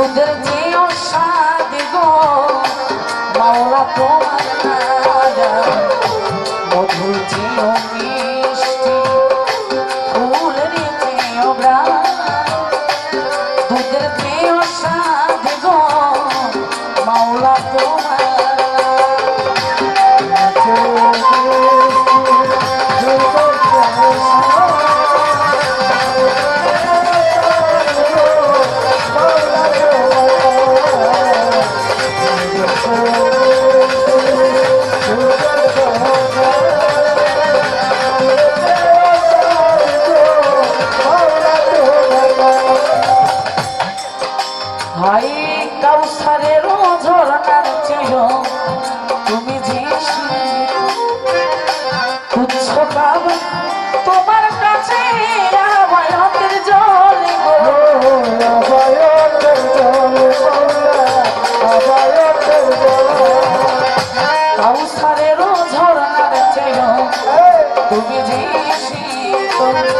ওদের চেয়েও সাদ গো। মাওলা তোমার মধুর চেয়েও মিষ্টি, ফুলের চেয়েও ব্রাণ দুধের চেয়েও সাদ গো। মাওলা তোমার তুমি যে শীতল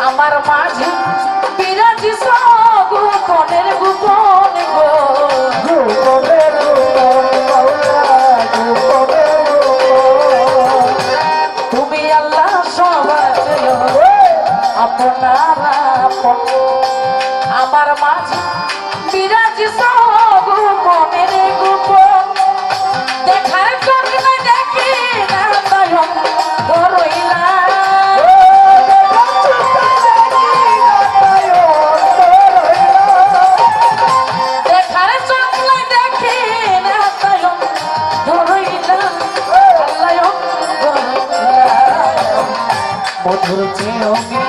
আমার মাঝে বিরাজিস গোপনের গোপন তুমি আল্লাহ সবার আপনার আমার মাঝে সব Tchau.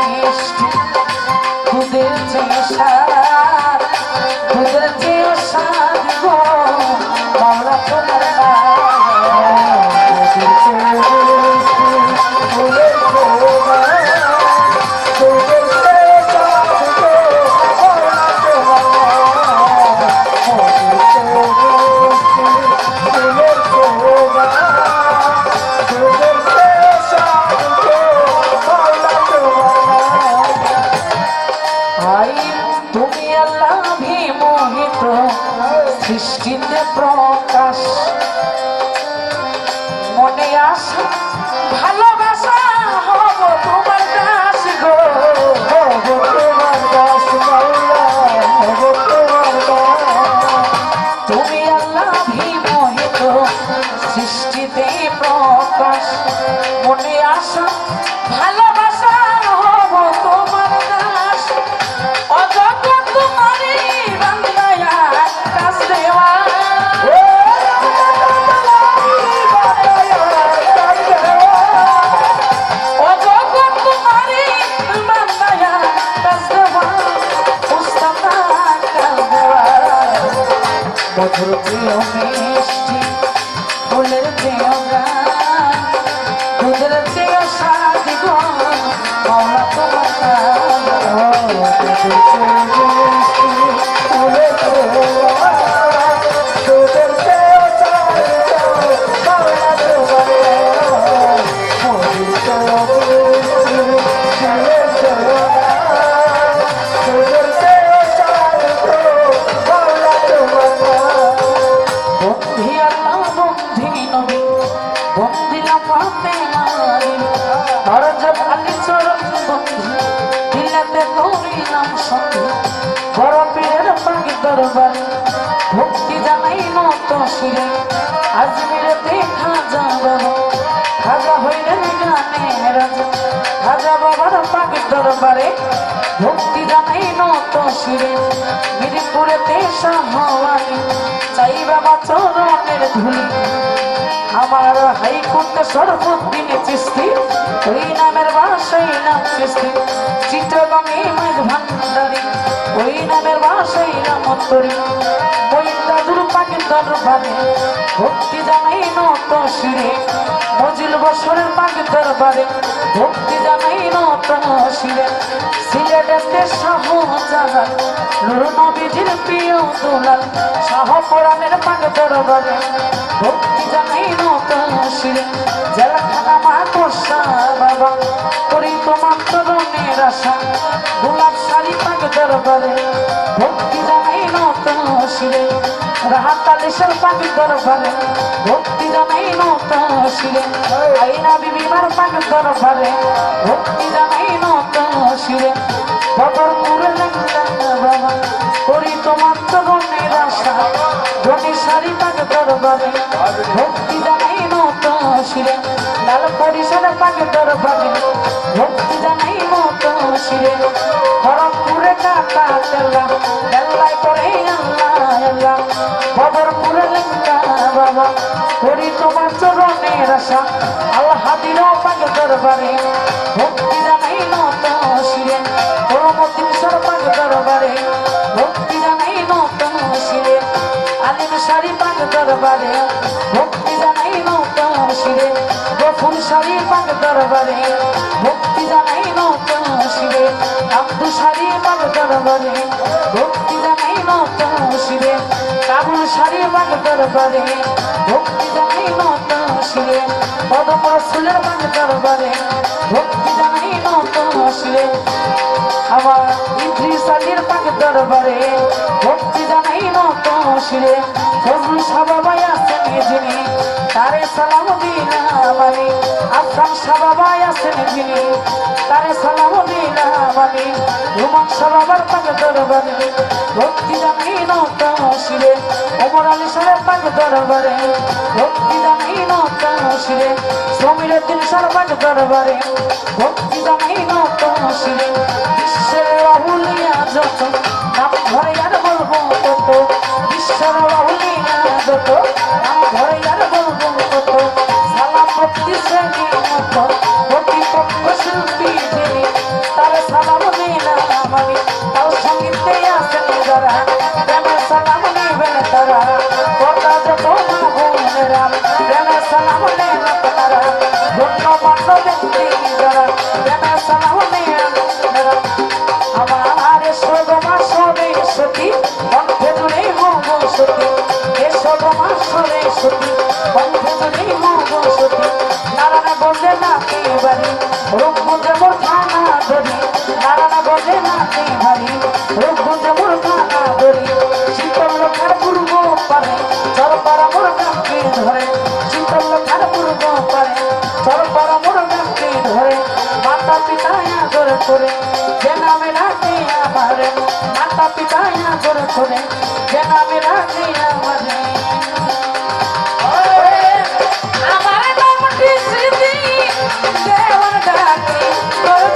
মধুর প্রিয় মিষ্টি ফুলের প্রিয় দুধের প্রিয় সাদিগ মৌলা তোমার নবী বন্দিলা মারি হরজ আলী চরণ বন্ধু দিলাতে করিলাম সন্ধি বড় পীরের পাগি দরবার ভক্তি জানাই নত শিরে আজমিরে দেখা যাবে খাজা হইলেন গানে রাজা খাজা বাবার পাগি দরবারে ভক্তি জানাই নত শিরে মিরপুরেতে শাহওয়ালি চাই বাবা চরণের ধুলি। আমার হাইকোর্টে সর্বদিনে চিস্তি ওই নামের বাসাই নাম চিস্তি চিত্রগমে মাঝ ভান্ডারি। ওই নামের বাসাই নাম অন্তরি ওই দাদুর পাখি দরবারে ভক্তি জানাই নত শিরে। মজিল বছরের পাখি দরবারে ভক্তি জানাই নত শিরে। সিলেটের শাহ জাহান নুর নবীজির প্রিয় দুলাল শাহ কোরআনের পাখি দরবারে ভক্তি জানাই নত শিরে জেলখানা মা কোষা বাবা করি তোমার তরণের আশা গোলাপ শাড়ি পাক দরবারে ভক্তি জানাই নত শিরে রাহাত আলিশের পাক দরবারে ভক্তি জানাই নত শিরে আইনা বিবিমার পাক দরবারে ভক্তি জানাই নত শিরে বদরপুরে বাবা ধনী শাড়ি পাক দরবারে, ভক্তি জানাই নত শিরে। লাল পরিসরে পাক দরবারে, ভক্তি জানাই নত শিরে। খড়গপুরে কাটা তেলা তেল্লাই করে আল্লাহ আল্লাহ বদরপুরে লেঙ্গা বাবা করি তোমার চরণের আশা। আল্লাহ দিলেও পাক দরবারে, ভক্তি জানাই নত শিরে। করমতিন সর পাক দরবারে শাড়ি পাক দরবারে, ভক্তি জানাই নত শিরে। গফুর শাড়ি পাক দরবারে, ভক্তি জানাই নত শিরে। আব্দু শাড়ি পাক দরবারে, ভক্তি জানাই নত শিরে। কাবুল শাড়ি পাক দরবারে, ভক্তি জানাই নত শিরে। পদম রসুলের পাক দরবারে, ভক্তি জানাই নত শিরে। আমার ইদ্রিস আলীর পাক দরবারে, ভক্তি শিরে ফজল সাবাবাই আছেন যিনি তারে সালাম দিলাম আমি আফরান সাবাবাই আছেন যিনি তারে সালাম দিলাম আমি রুমান সাবাবার পাক দরবারে ভক্তি জানাই নত শিরে ওমর আলী সাহেব পাক দরবারে ভক্তি জানাই নত শিরে সমীর দিন সার পাক দরবারে ভক্তি জানাই নত শিরে বিশ্বের রাহুলিয়া যত নাম ধরে আর বিশ্বের রাহুলিয়া যত নাম ধরে আর বলব তত সালাম ভক্তি শ্রেণি মত প্রতিপক্ষ শিল্পী যিনি তার সালাম দিলাম আমি তাও সঙ্গীতে আসেন যারা প্রেমের সালাম নেবেন তারা কথা যত মা বোনেরা প্রেমের সালাম নেন তারা ধন্যবাদ ব্যক্তি নারায়ণ বললে না বাড়ি রূপগঞ্জে মোর থানা ধরি নারায়ণ বললে না বাড়ি রূপগঞ্জে মোর থানা ধরি শীতল লোকার পূর্ব পারে চরপাড়া মোর গামকে ধরে শীতল লোকার পূর্ব পারে চরপাড়া মোর গামকে ধরে মাতা পিতা আদর করে যে নামে রাখি আমারে মাতা পিতা আদর করে যে নামে রাখি আমারে Oh